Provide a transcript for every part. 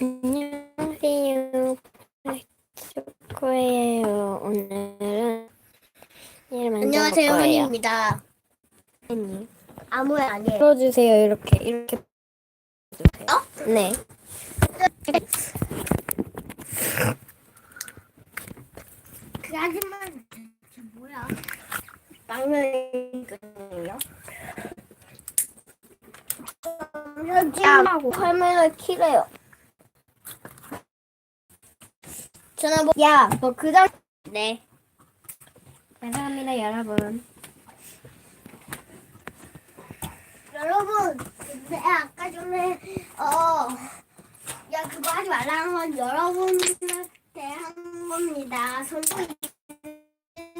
안녕하세요. 초코예요. 오늘은 얘를 만들 안녕하세요, 거예요. 허니입니다. 언니. 아무 애 아니에요. 풀어주세요. 이렇게 이렇게. 어? 네. 그 아줌마 대체 뭐야? 빵면이거든요. 찜하고 화면을 키래요. 전화 뭐? 야, 너 그장. 네. 감사합니다, 여러분. 여러분, 근데 아까 전에 어, 야 그거 하지 말라는 건 여러분한테 한 겁니다. 손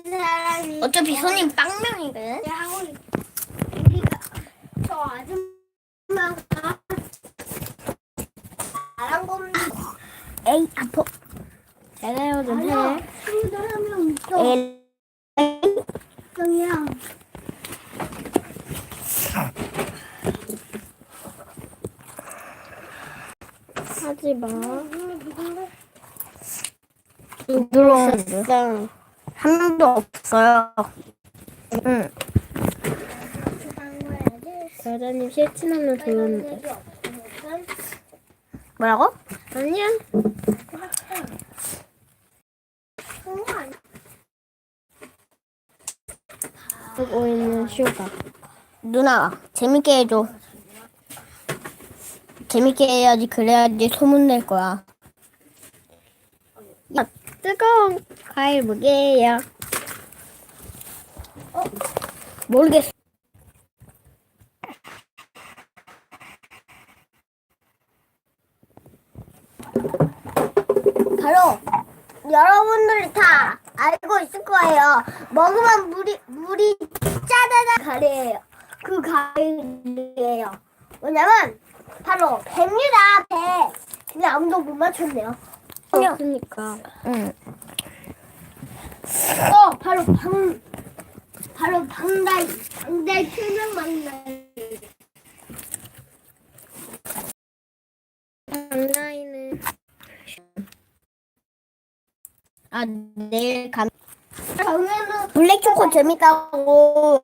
사람이 어차피 손님 빵면이거든. 내 하고 있- 우리가 저 아줌마가 말한 겁니다. 에이, 아파. 잘해요, 좀 해. 그냥 하지 마. 들어왔어. 한 명도 없어요. 응. 여자님 실친하면 좋은데. 뭐라고? 아니야. 쓰고 있는 슈가. 누나, 재밌게 해줘. 재밌게 해야지, 그래야지 소문낼 거야. 야, 뜨거운 과일 무게예요. 어? 모르겠어. 바로 여러분들이 다 알고 있을 거예요. 먹으면 물이 물이 짜다다 가래예요. 그 가래예요. 뭐냐면 바로 배입니다. 배. 근데 아무도 못 맞췄네요. 없으니까. 응. 어 바로 방 바로 방달 방달 투명 만날. 온라인은. 아, 내일 감. 정현우 블랙 초코 재밌다고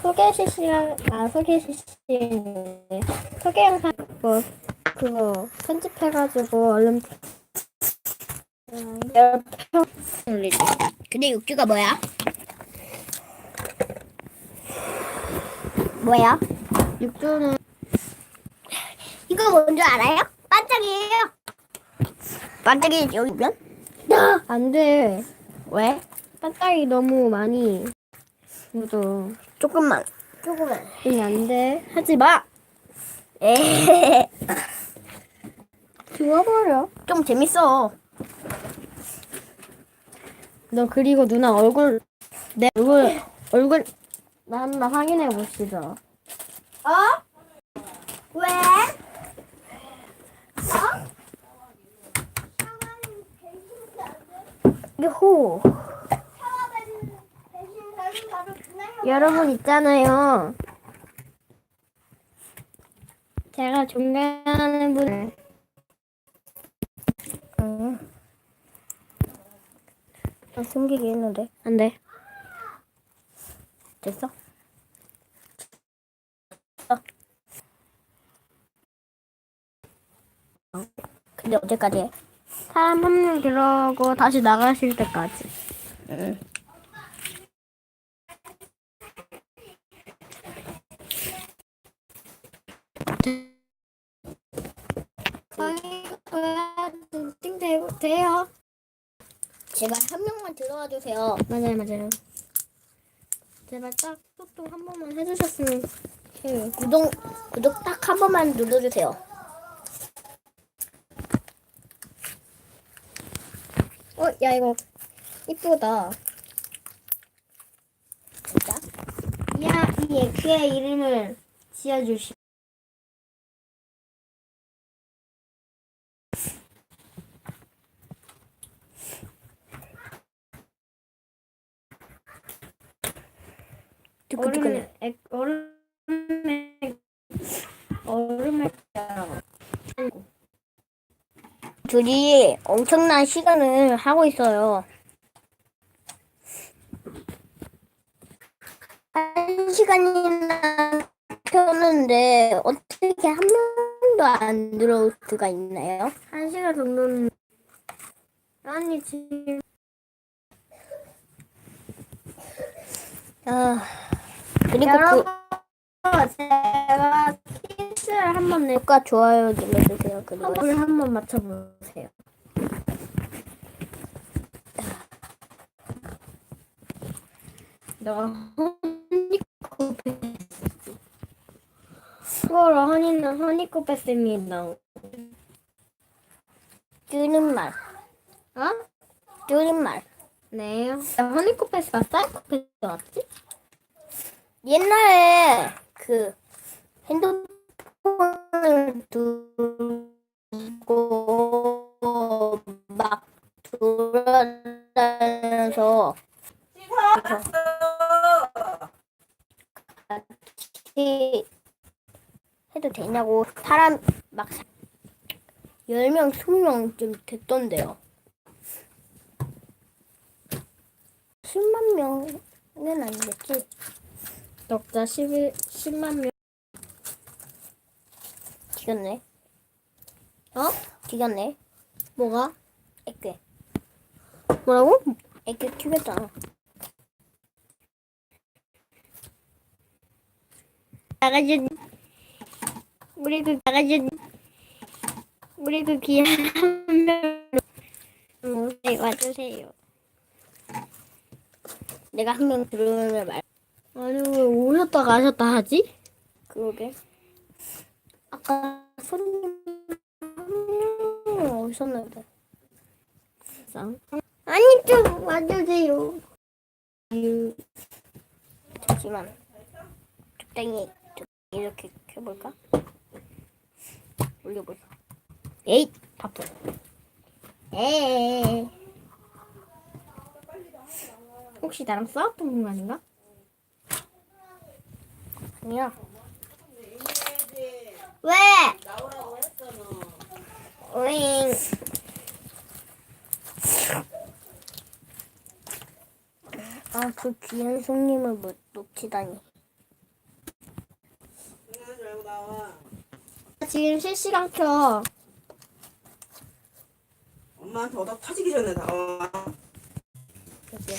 소개 실시간 아 소개 실시간 소개 영상 뭐 그거 편집해가지고 얼른 올리지 근데 육주가 뭐야? 뭐야 육주는 이거 뭔지 알아요? 반짝이에요. 반짝이 여기면 안 돼 왜 반짝이 너무 많이 묻어 조금만 조금만. 응 안돼 하지 마 에. 지워버려. 좀 재밌어. 너 그리고 누나 얼굴 내 얼굴 얼굴 나 한번 확인해 보시죠. 어? 왜? 어? 유호. 여러분 있잖아요. 제가 존경하는 분. 응. 아, 숨기기 했는데. 안 돼. 됐어? 어, 근데 언제까지 해? 사람 한 명 들어오고 다시 나가실 때까지. 응. 띵 되고 돼요. 제발 한 명만 들어와 주세요. 맞아요, 맞아요. 제발 딱 소통 한 번만 해주셨으면 해요. 구독 구독 딱 한 번만 눌러주세요. 야 이거 이쁘다. 진짜? 야, 이 에크의 이름을 지어주시. 두근두근. 얼 둘이 엄청난 시간을 하고 있어요. 한 시간이나 켰는데 어떻게 한 명도 안 들어올 수가 있나요? 한 시간 정도는 아니 지금 아 그리고 여러분, 그 제가 키스를 한번 낼까 좋아요 눌러주세요. 그리고 한번 한번 맞춰보세요. 내가 허니코 패스 수어로 허니는 허니코 패스입니다. 줄임말 어? 줄임말 네 허니코 패스가 사이코 패스 맞지? 옛날에 그 핸드폰을 두고 막 돌아다녀서 같이 해도 되냐고 사람 막 10명, 20명쯤 됐던데요. 10만 명은 아니겠지? 독자 11, 10만 명. 뒤졌네. 어? 뒤졌네. 뭐가? 애교. 뭐라고? 애교 튀겼잖아. 나가준 우리 그 나가준 우리 그 귀한 명 네, 와주세요. 내가 한 명 들어오면 말. 아니 왜 오셨다 가셨다 하지? 그러게. 아까 손님 오셨는데. 쌍. 아니 좀 와주세요. 잠시만. 적당히 이렇게 켜볼까? 올려볼까? 에잇 바쁘. 에이. 혹시 나랑 싸웠던 분 아닌가? 아니야. 왜? 오잉. 아, 그 귀한 손님을 못 놓치다니. 지금 실시간 켜. 엄마한테 얻어 터지기 전에 나와. 여기.